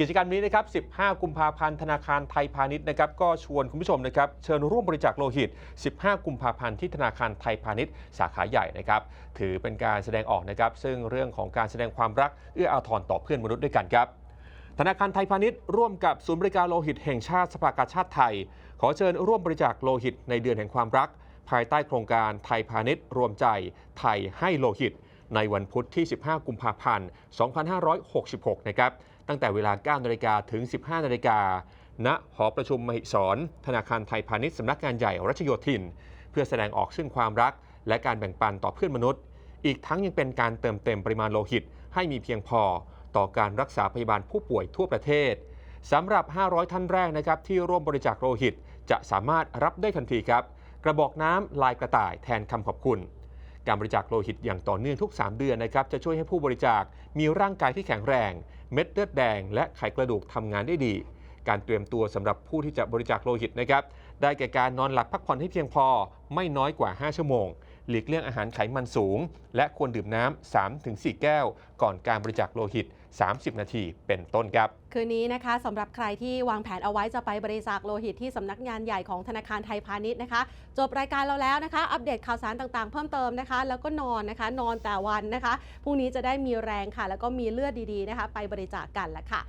กิจกรรมนี้นะครับ 15 กุมภาพันธ์ธนาคารไทยพาณิชย์นะครับก็ชวนคุณผู้ชมนะครับเชิญร่วมบริจาคโลหิต 15 กุมภาพันธ์ที่ธนาคารไทยพาณิชย์สาขาใหญ่นะครับถือเป็นการแสดงออกนะครับซึ่งเรื่องของการแสดงความรักเอื้ออาทรต่อเพื่อนมนุษย์ด้วยกันครับธนาคารไทยพาณิชย์ร่วมกับศูนย์บริการโลหิตแห่งชาติสภากาชาติไทย ขอเชิญร่วมบริจาคโลหิตในเดือนแห่งความรัก ภายใต้โครงการไทยพาณิชย์รวมใจไทยให้โลหิต ในวันพุธที่ 15 กุมภาพันธ์ 2566 นะครับ ตั้งแต่เวลา 9 นาฬิกาถึง 15 นาฬิกา ณ หอประชุมมหิศร ธนาคารไทยพาณิชย์สำนักงานใหญ่รัชโยธิน เพื่อแสดงออกซึ่งความรัก และการแบ่งปันต่อเพื่อนมนุษย์ อีกทั้งยังเป็นการเติมเต็มปริมาณโลหิต ให้มีเพียงพอ ต่อการรักษาพยาบาลผู้ป่วยทั่วประเทศสำหรับ 500 ท่านแรกนะครับที่ร่วมบริจาคโลหิต จะสามารถรับได้ทันทีครับ กระบอกน้ำลายกระต่ายแทนคำขอบคุณ การบริจาคโลหิตอย่างต่อเนื่องทุก 3 เดือนนะครับจะช่วยให้ผู้บริจาคมีร่างกายที่แข็งแรง เม็ดเลือดแดง และไขกระดูกทำงานได้ดี การเตรียมตัวสำหรับผู้ที่จะบริจาคโลหิตนะครับได้แก่การนอนหลับพักผ่อนให้เพียงพอไม่น้อยกว่า 5 ชั่วโมง หลีกเลี่ยงอาหารไขมันสูง และควรดื่มน้ำ 3-4 แก้ว ก่อนการบริจาคโลหิต 30 นาทีเป็นต้นครับ คืนนี้นะคะสำหรับใครที่วางแผนเอาไว้จะไปบริจาคโลหิตที่สำนักงานใหญ่ของธนาคารไทยพาณิชย์นะคะ จบรายการเราแล้วนะคะ อัปเดตข่าวสารต่างๆ เพิ่มเติมนะคะ แล้วก็นอนนะคะ นอนแต่วันนะคะพรุ่งนี้จะได้มีแรงค่ะ แล้วก็มีเลือดดีๆนะคะ ไปบริจาคกันละค่ะ